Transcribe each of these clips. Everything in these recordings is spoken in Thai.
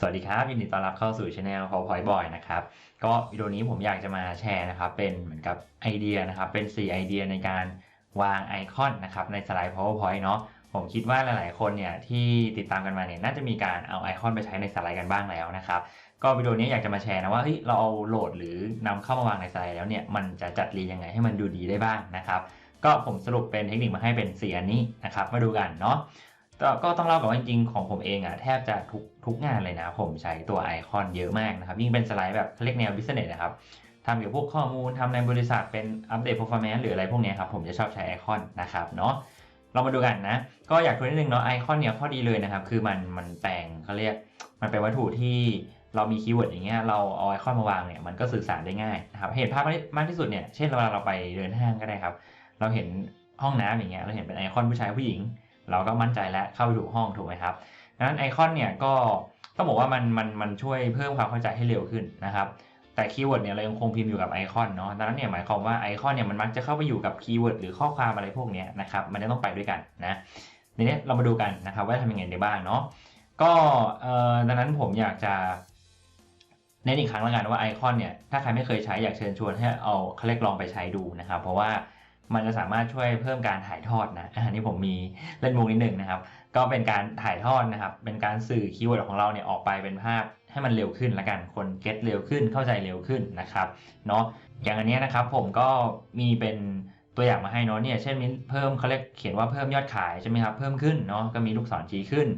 สวัสดีครับ ยินดีต้อนรับเข้าสู่ช anel PowerPoint Boy นะครับ ก็วิดีโอนี้ผมอยากจะมาแชร์นะครับ เป็นเหมือนกับไอเดียนะครับ เป็น 4 ไอเดียในการวางไอคอนนะครับในสไลด์ PowerPoint เนาะผมคิดว่าหลาย ๆ คนเนี่ยที่ติดตามกันมาเนี่ยน่าจะมีการเอาไอคอนไปใช้ในสไลด์กันบ้างแล้วนะครับ ก็วิดีโอนี้อยากจะมาแชร์นะว่าเฮ้ยเราเอาโหลดหรือนำเข้ามาวางในสไลด์แล้วเนี่ยมันจะจัดเรียงยังไงให้มันดูดีได้บ้างนะครับ ก็ผมสรุปเป็นเทคนิคมาให้เป็น4อันนี้นะครับ มาดูกันเนาะ ก็ก็ต้องเล่าก่อนว่าจริงๆของผมเองอะแทบจะทุกทุกงานเลยนะ ผมใช้ตัวไอคอนเยอะมากนะครับ ยิ่งเป็นสไลด์แบบเขาเรียกแนวบิสเนสนะครับทำเกี่ยวกับพวกข้อมูลทำในบริษัทเป็นอัปเดต performance หรืออะไรพวกนี้ครับผมจะชอบใช้ไอคอนนะครับเนาะเรามาดูกันนะ ก็อยากทวนนิดนึงเนาะไอคอนเนี่ยข้อดีเลยนะครับ คือมันมันแปลงเขาเรียกมันเป็นวัตถุที่เรามีคีย์เวิร์ดอย่างเงี้ยเราเอาไอคอนมาวางเนี่ยมันก็สื่อสารได้ง่ายนะครับเห็นภาพมากที่สุดเนี่ยเช่นเวลาเราไปเดินห้างก็ได้ครับ เราเห็นห้องน้ำอย่างเงี้ยเราเห็นเป็นไอคอนผู้ชายผู้หญิง เราก็มั่นใจแล้วเข้าไปถูห้องถูกไหมครับดังนั้นไอคอนเนี่ยก็ต้องบอกว่ามันมันมันช่วยเพิ่มความเข้าใจให้เร็วขึ้นนะครับแต่คีย์เวิร์ดเนี่ยเรายังคงพิมพ์อยู่กับไอคอนเนาะดังนั้นเนี่ยหมายความว่าไอคอนเนี่ยมันมักจะเข้าไปอยู่กับคีย์เวิร์ดหรือข้อความอะไรพวกนี้นะครับมันจะต้องไปด้วยกันนะทีนี้เรามาดูกันนะครับว่าทำยังไงได้บ้างเนาะก็เอ่อดังนั้นผมอยากจะเน้นอีกครั้งล้วกันว่าไอคอนเนี่ยถ้าใครไม่เคยใช้อยากเชิญชวนให้เอาเขาเรียกลองไปใช้ดูนะครับเพราะว่า มันจะสามารถช่วยเพิ่มการถ่ายทอดนะอันนี้ผมมีเล่นมุกนิดหนึ่งนะครับ ก็เป็นการถ่ายทอดนะครับ เป็นการสื่อคีย์เวิร์ดของเราเนี่ยออกไปเป็นภาพให้มันเร็วขึ้นละกัน คนเก็ตเร็วขึ้น เข้าใจเร็วขึ้นนะครับเนาะ อย่างอันนี้นะครับผมก็มีเป็นตัวอย่างมาให้เนาะเนี่ย เช่นมีเพิ่มเขาเรียกเขียนว่าเพิ่มยอดขายใช่ไหมครับ เพิ่มขึ้นเนาะ ก็มีลูกศรชี้ขึ้น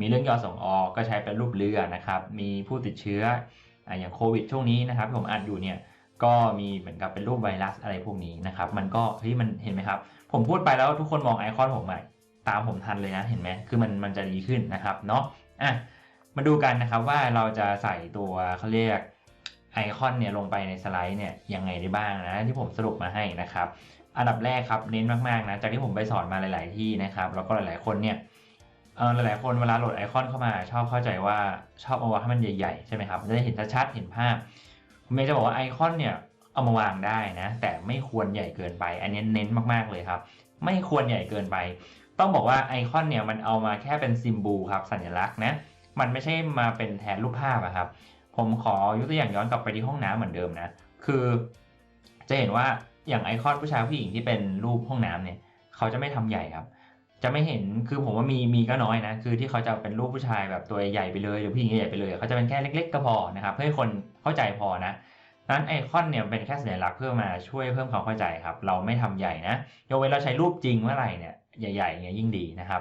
มีเรื่องยอดส่งออกก็ใช้เป็นรูปเรือนะครับ มีผู้ติดเชื้ออย่างโควิดช่วงนี้นะครับผมอ่านอยู่เนี่ย ก็มีเหมือนกับเป็นรูปไวรัสอะไรพวกนี้นะครับ มันก็เฮ้ยมันเห็นไหมครับ ผมพูดไปแล้วทุกคนมองไอคอนผมใหม่ตามผมทันเลยนะเห็นไหมคือมันมันจะดีขึ้นนะครับเนาะอะมาดูกันนะครับว่าเราจะใส่ตัวเขาเรียกไอคอนเนี่ยลงไปในสไลด์เนี่ยยังไงได้บ้างนะที่ผมสรุปมาให้นะครับ อันดับแรกครับเน้นมากๆนะจากที่ผมไปสอนมาหลาย ๆ ที่นะครับแล้วก็หลาย ๆ คนเนี่ยเออหลายๆคนเวลาโหลดไอคอนเข้ามา ชอบเข้าใจว่าชอบเอาไวางให้มันใหญ่ ๆ ใช่ไหมครับจะได้เห็นชัดๆเห็นภาพ ผมเมย์จะบอกว่าไอคอนเนี่ยเอามาวางได้นะ แต่ไม่ควรใหญ่เกินไป อันนี้เน้นมากๆเลยครับ ไม่ควรใหญ่เกินไป ต้องบอกว่าไอคอนเนี่ยมันเอามาแค่เป็นซิมบูลครับสัญลักษณ์นะมันไม่ใช่มาเป็นแทนรูปภาพอะครับ ผมขอยกตัวอย่างย้อนกลับไปที่ห้องน้ำเหมือนเดิมนะ คือ จะเห็นว่าอย่างไอคอนผู้ชายผู้หญิงที่เป็นรูปห้องน้ำเนี่ย เขาจะไม่ทำใหญ่ครับ จะไม่เห็นคือผมว่ามีมีก็น้อยนะ คือที่เขาจะเป็นรูปผู้ชายแบบตัวใหญ่ไปเลยหรือผู้หญิงใหญ่ไปเลยเขาจะเป็นแค่เล็ก ๆ ก็พอนะครับเพื่อให้คนเข้าใจพอนะนั้นไอคอนเนี่ยเป็นแค่สัญลักษณ์เพื่อมาช่วยเพิ่มความเข้าใจครับ เราไม่ทำใหญ่นะยกเว้นเราใช้รูปจริงเมื่อไหร่เนี่ยใหญ่ๆเนี่ยยิ่งดีนะครับ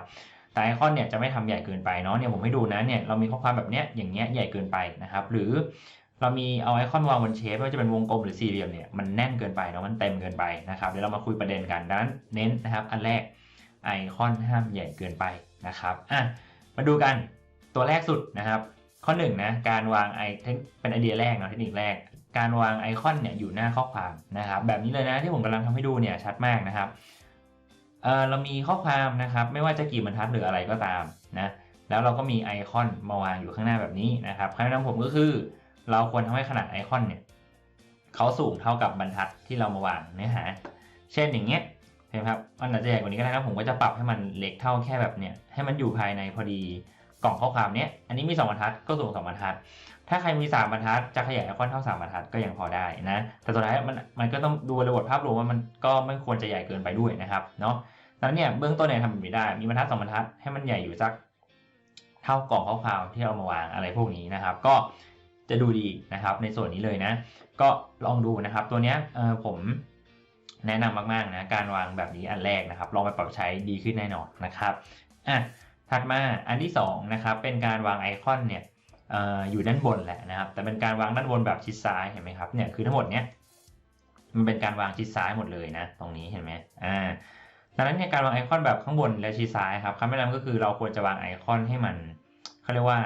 แต่ไอคอนเนี่ยจะไม่ทำใหญ่เกินไปเนาะเนี่ยผมให้ดูนะเนี่ยเรามีข้อความแบบเนี้ยอย่างเงี้ยใหญ่เกินไปนะครับ หรือเรามีเอาไอคอนวางบนเชฟไม่ว่าจะเป็นวงกลมหรือสี่เหลี่ยมเนี่ยมันแน่นเกินไปเนาะมันเต็มเกินไปนะครับเดี๋ยวเรามาคุยประเด็นกันดังนั้นเน้นนะครับอันแรก ไอคอนห้ามใหญ่เกินไปนะครับอะมาดูกันตัวแรกสุดนะครับ ข้อหนึ่งนะการวางไอเป็นไอเดียแรกเนาะเทคนิคแรก การวางไอคอนเนี่ยอยู่หน้าข้อความนะครับ แบบนี้เลยนะที่ผมกำลังทำให้ดูเนี่ยชัดมากนะครับเออเรามีข้อความนะครับ ไม่ว่าจะกี่บรรทัดหรืออะไรก็ตามนะแล้วเราก็มีไอคอนมาวางอยู่ข้างหน้าแบบนี้นะครับคำแนะนำผมก็คือ เราควรทำให้ขนาดไอคอนเนี่ยเขาสูงเท่ากับบรรทัดที่เรามาวางเนื้อหา เช่นอย่างเงี้ย ห็นไหมครับมันอาจจะใหญ่กว่านี้ก็ได้ครับผมก็จะปรับให้มันเล็กเท่าแค่แบบเนี้ยให้มันอยู่ภายในพอดีกล่องข้อความเนี้ยอันนี้มี2บรรทัดก็สูง2บรรทัด ถ้าใครมี 3บรรทัดจะขยายไอคอนเท่า 3บรรทัดก็ยังพอได้นะแต่สุดท้ายมันมันก็ต้องดูริบทภาพรวมว่ามันก็ไม่ควรจะใหญ่เกินไปด้วยนะครับเนาะดังนั้นเนี่ยเบื้องต้นเนี่ยทำแบบนี้ได้มีบรรทัด2บรรทัดให้มันใหญ่อยู่สักเท่ากล่องข้อความที่เรามาวางอะไรพวกนี้นะครับ ก็จะดูดีนะครับในส่วนนี้เลยนะ ก็ลองดูนะครับตัวเนี้ยเออผม แนะนำมากๆนะการวางแบบนี้อันแรกนะครับ ลองไปปรับใช้ดีขึ้นแน่นอนนะครับอะถัดมาอันที่2นะครับเป็นการวางไอคอนเนี่ยออยู่ด้านบนแหละนะครับ แต่เป็นการวางด้านบนแบบชิดซ้ายเห็นไหมครับเนี่ยคือทั้งหมดเนี้ยมันเป็นการวางชิดซ้ายหมดเลยนะ ตรงนี้เห็นไหมอ่าดังนั้นเนี่ยการวางไอคอนแบบข้างบนและชิดซ้ายครับคำแนะนำก็คือเราควรจะวางไอคอนให้มันเขาเรียกว่า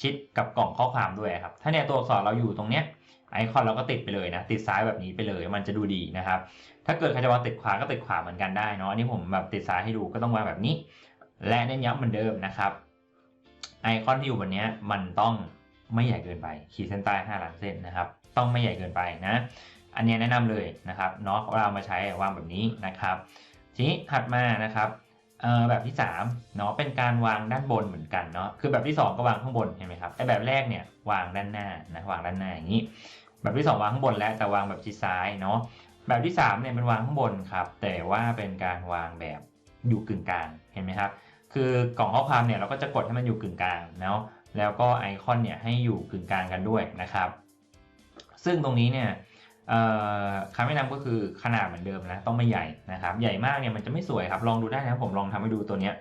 ชิดกับกล่องข้อความด้วยครับ ถ้าเนี่ยตัวอักษรเราอยู่ตรงเนี้ยไอคอนเราก็ติดไปเลยนะ ติดซ้ายแบบนี้ไปเลย มันจะดูดีนะครับ ถ้าเกิดใครจะวางติดขวาก็ติดขวาเหมือนกันได้เนาะ อันนี้ผมแบบติดซ้ายให้ดูก็ต้องวางแบบนี้ และเน้นย้ำเหมือนเดิมนะครับ ไอคอนที่อยู่บนนี้มันต้องไม่ใหญ่เกินไปขีดเส้นใต้5ล้านเส้นนะครับ ต้องไม่ใหญ่เกินไปนะ อันนี้แนะนำเลยนะครับเนาะเรามาใช้วางแบบนี้นะครับ ทีนี้ถัดมานะครับ เอ่อแบบที่3เนาะเป็นการวางด้านบนเหมือนกันเนาะคือแบบที่ 2 ก็วางข้างบนเห็นไหมครับไอแบบแรกเนี่ยวางด้านหน้านะวางด้านหน้าอย่างนี้ แบบที่ 2 วางข้างบนแล้วแต่วางแบบชิดซ้ายเนาะแบบที่3เนี่ยเป็นวางข้างบนครับแต่ว่าเป็นการวางแบบอยู่กึ่งกลางเห็นไหมครับคือกล่องข้อความเนี่ยเราก็จะกดให้มันอยู่กึ่งกลางเนาะแล้วก็ไอคอนเนี่ยให้อยู่กึ่งกลางกันด้วยนะครับ ซึ่งตรงนี้เนี่ย คำแนะนำก็คือขนาดเหมือนเดิมนะต้องไม่ใหญ่นะครับ ใหญ่มากเนี่ยมันจะไม่สวยครับ ลองดูได้นะผมลองทำให้ดูตัวเนี้ย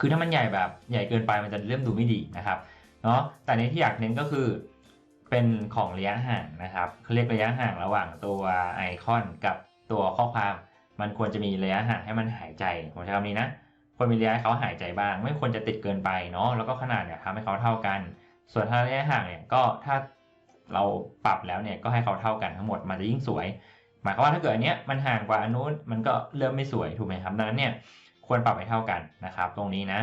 คือถ้ามันใหญ่แบบใหญ่เกินไปมันจะเริ่มดูไม่ดีนะครับเนาะแต่ในที่อยากเน้นก็คือเป็นของระยะห่างนะครับเขาเรียกระยะห่างระหว่างตัวไอคอนกับตัวข้อความมันควรจะมีระยะห่างให้มันหายใจผมใช้คำนี้นะควรมีระยะเขาหายใจบ้าง ไม่ควรจะติดเกินไปเนาะแล้วก็ขนาดเนี่ยทำให้เขาเท่ากัน ส่วนถ้าระยะห่างเนี่ยก็ถ้า เราปรับแล้วเนี่ยก็ให้เขาเท่ากันทั้งหมดมันจะยิ่งสวย หมายความว่าถ้าเกิดอันเนี้ยมันห่างกว่าอันนู้นมันก็เริ่มไม่สวยถูกไหมครับดังนั้นเนี่ยควรปรับให้เท่ากันนะครับ ตรงนี้นะ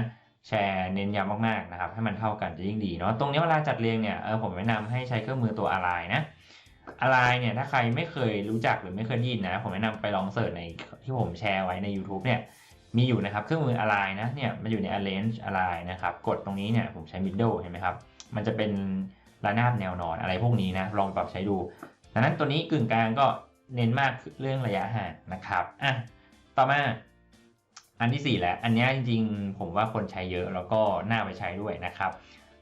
แชร์เน้นย้ำมากๆนะครับ ให้มันเท่ากันจะยิ่งดีเนาะตรงนี้เวลาจัดเรียงเนี่ยเออผมแนะนำให้ใช้เครื่องมือตัวอะไรนะอะไรเนี่ยถ้าใครไม่เคยรู้จักหรือไม่เคยยินนะ ผมแนะนำไปลองเสิร์ชในที่ผมแชร์ไว้ใน YouTube เนี่ยมีอยู่นะครับเครื่องมืออะไรนะเนี่ยมันอยู่ใน arrange อะไรนะครับ กดตรงนี้เนี่ยผมใช้ middle เห็นไหมครับ มันจะเป็น ระนาบแนวนอนอะไรพวกนี้นะลองปรับใช้ดูดังนั้นตัวนี้กึ่งกลางก็เน้นมากเรื่องระยะห่างนะครับอะต่อมาอันที่ 4 แล้ว อันนี้จริงๆ ผมว่าคนใช้เยอะแล้วก็น่าไปใช้ด้วยนะครับ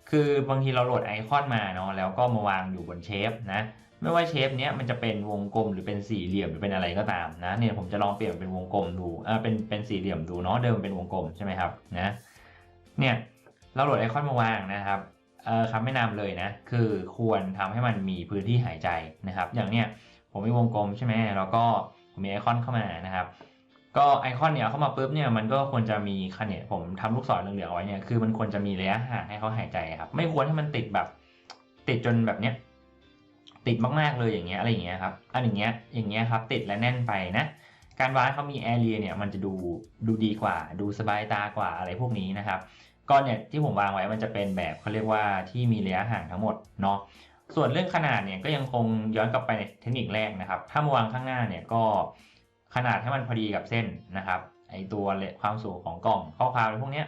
คือบางทีเราโหลดไอคอนมาเนาะแล้วก็มาวางอยู่บนเชฟนะไม่ว่าเชฟเนี้ยมันจะเป็นวงกลมหรือเป็นสี่เหลี่ยมหรือเป็นอะไรก็ตามนะเนี่ยผมจะลองเปลี่ยนเป็นวงกลมดูอ่าเป็นเป็นสี่เหลี่ยมดูเนาะเดิมเป็นวงกลมใช่ไหมครับนะเนี่ยเราโหลดไอคอนมาวางนะครับ คำแนะนำเลยนะ คือควรทำให้มันมีพื้นที่หายใจนะครับ อย่างเนี้ยผมมีวงกลมใช่ไหมแล้วก็ผมมีไอคอนเข้ามานะครับ ก็ไอคอนเนี่ยเข้ามาปุ๊บเนี่ยมันก็ควรจะมีขนาดผมทำลูกศรเหลืองๆไว้เนี่ยคือมันควรจะมีระยะห่างให้เขาหายใจครับ ไม่ควรให้มันติดแบบ ติดจนแบบเนี้ยติดมากๆเลยอย่างเงี้ยอะไรอย่างเงี้ยครับอันอย่างเงี้ยอย่างเงี้ยครับ ติดและแน่นไปนะการวางเขามีแอเรียเนี่ยมันจะดูดูดีกว่า ดูสบายตากว่าอะไรพวกนี้นะครับ ก็เนี่ยที่ผมวางไว้มันจะเป็นแบบเขาเรียกว่าที่มีระยะห่างทั้งหมดเนาะส่วนเรื่องขนาดเนี่ยก็ยังคงย้อนกลับไปในเทคนิคแรกนะครับ ถ้ามาวางข้างหน้าเนี่ยก็ขนาดให้มันพอดีกับเส้นนะครับไอตัวความสูงของกล่องข้อความพวกนี้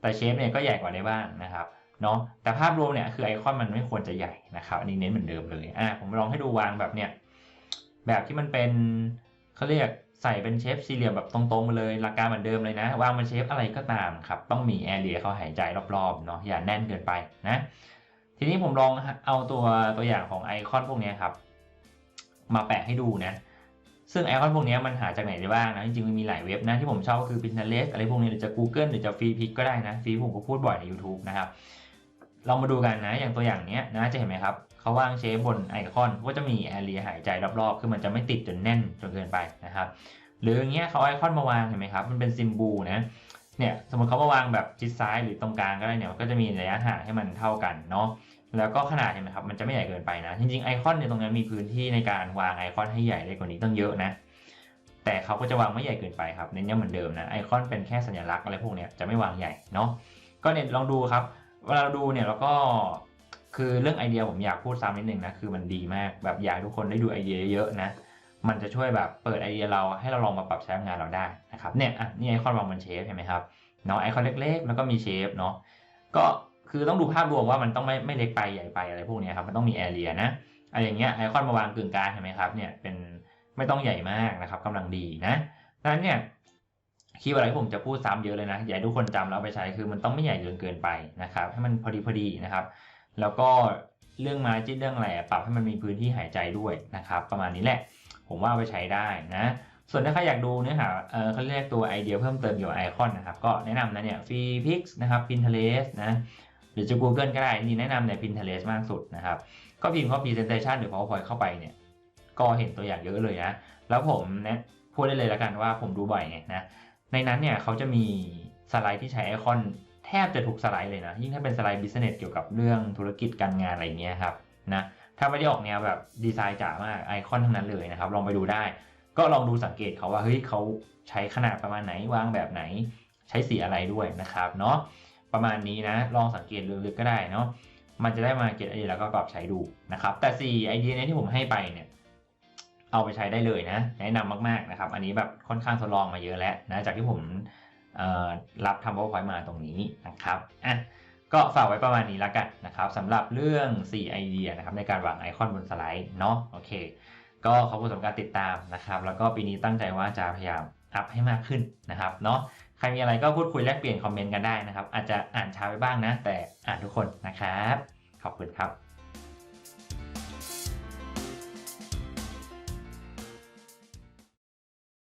แต่เชฟเนี่ยก็ใหญ่กว่าได้บ้างนะครับเนาะแต่ภาพรวมเนี่ยคือไอคอนมันไม่ควรจะใหญ่นะครับอันนี้เน้นเหมือนเดิมเลยอะผมลองให้ดูวางแบบเนี่ยแบบที่มันเป็นเขาเรียก ใส่เป็นเชฟสี่เหลี่ยมแบบตรงๆมาเลยหลักการเหมือนเดิมเลยนะวางเป็นเชฟอะไรก็ตามครับ ต้องมีแอร์เรียเขาหายใจรอบๆเนาะอย่าแน่นเกินไปนะ ทีนี้ผมลองเอาตัวตัวอย่างของไอคอนพวกนี้ครับ มาแปะให้ดูนะซึ่งไอคอนพวกนี้มันหาจากไหนได้บ้างนะ จริงๆมันมีหลายเว็บนะที่ผมชอบก็คือ Pinterest อะไรพวกนี้หรือจะ Google หรือจะฟรีพิกก็ได้นะฟรีผมก็พูดบ่อยใน YouTube นะครับลองมาดูกันนะอย่างตัวอย่างนี้นะจะเห็นไหมครับ เขาวางเชฟบนไอคอนก็จะมีแอเรียหายใจรอบๆ คือมันจะไม่ติดจนแน่นจนเกินไปนะครับ หรืออย่างเงี้ยเขาไอคอนมาวางเห็นไหมครับ มันเป็นซิมบูนะ เนี่ยสมมติเขามาวางแบบชิดซ้ายหรือตรงกลางก็ได้เนี่ยก็จะมีระยะห่างให้มันเท่ากันเนาะ แล้วก็ขนาดเห็นไหมครับ มันจะไม่ใหญ่เกินไปนะ จริงๆไอคอนเนี่ยตรงนี้มีพื้นที่ในการวางไอคอนให้ใหญ่ได้กว่านี้ตั้งเยอะนะ แต่เขาก็จะวางไม่ใหญ่เกินไปครับ เน้นย้ำเหมือนเดิมนะ ไอคอนเป็นแค่สัญลักษณ์อะไรพวกเนี้ยจะไม่วางใหญ่เนาะ ก็เนี่ยลองดูครับ เวลาเราดูเนี่ยเราก็ คือเรื่องไอเดียผมอยากพูดซ้ำนิดนึงนะคือมันดีมากแบบอยากทุกคนได้ดูไอเดียเยอะๆนะมันจะช่วยแบบเปิดไอเดียเราให้เราลองมาปรับใช้งานเราได้นะครับเนี่ยอะนี่ไอคอนวางบนเชฟเห็นไหมครับเนาะไอคอนเล็กๆ แล้วก็มีเชฟเนาะก็คือต้องดูภาพรวมว่ามันต้องไม่ไม่เล็กไปใหญ่ไปอะไรพวกนี้ครับมันต้องมีแอเรียนะอะไรอย่างเงี้ยไอคอนมาวางกึ่งกลางเห็นไหมครับเนี่ยเป็นไม่ต้องใหญ่มากนะครับกำลังดีนะดังนั้นเนี่ยคีย์เวิร์ดที่ผมจะพูดซ้ำเยอะเลยนะอยากทุกคนจำแล้วไปใช้คือมันต้องไม่ใหญ่จนเกินไปนะครับให้มันพอดีพอดีนะครับ แล้วก็เรื่องมาจิ้นเรื่องอะไรปรับให้มันมีพื้นที่หายใจด้วยนะครับ ประมาณนี้แหละ ผมว่าไปใช้ได้นะ ส่วนถ้าใครอยากดูเนื้อหาเออเขาเรียกตัวไอเดียเพิ่มเติมเกี่ยวกับไอคอนนะครับ ก็แนะนำนะเนี่ยฟีพิกนะครับ Pinterest นะหรือจะ Google ก็ได้นี่แนะนำใน Pinterest มากสุดนะครับ ก็พิมพ์ว่า Presentation หรือ PowerPoint เข้าไปเนี่ย ก็เห็นตัวอย่างเยอะเลยนะ แล้วผมนะพูดได้เลยแล้วกันว่าผมดูบ่อยไงนะในนั้นเนี่ยเขาจะมีสไลด์ที่ใช้ไอคอน แทบจะทุกสไลด์เลยนะ ยิ่งถ้าเป็นสไลด์ Business เกี่ยวกับเรื่องธุรกิจการงานอะไรเงี้ยครับนะถ้าไม่ได้ออกแนวแบบดีไซน์จ๋ามากไอคอนทั้งนั้นเลยนะครับ ลองไปดูได้ ก็ลองดูสังเกตเขาว่าเฮ้ยเขาใช้ขนาดประมาณไหนวางแบบไหน ใช้สีอะไรด้วยนะครับเนาะประมาณนี้นะลองสังเกตลึกๆก็ได้เนาะมันจะได้มาเก็ตไอเดียแล้วก็ปรับใช้ดูนะครับ แต่4ไอเดียนี้ที่ผมให้ไปเนี่ยเอาไปใช้ได้เลยนะ แนะนำมากๆนะครับ อันนี้แบบค่อนข้างทดลองมาเยอะแล้วนะจากที่ผม รับทำ PowerPoint มาตรงนี้นะครับอะก็ฝากไว้ประมาณนี้แล้วกันนะครับสำหรับเรื่อง 4 ไอเดียนะครับในการวางไอคอนบนสไลด์เนาะโอเค ก็ขอบคุณสำหรับการติดตามนะครับ แล้วก็ปีนี้ตั้งใจว่าจะพยายามอัพให้มากขึ้นนะครับเนาะใครมีอะไรก็พูดคุยแลกเปลี่ยนคอมเมนต์กันได้นะครับ อาจจะอ่านช้าไปบ้างนะ แต่อ่านทุกคนนะครับ ขอบคุณครับ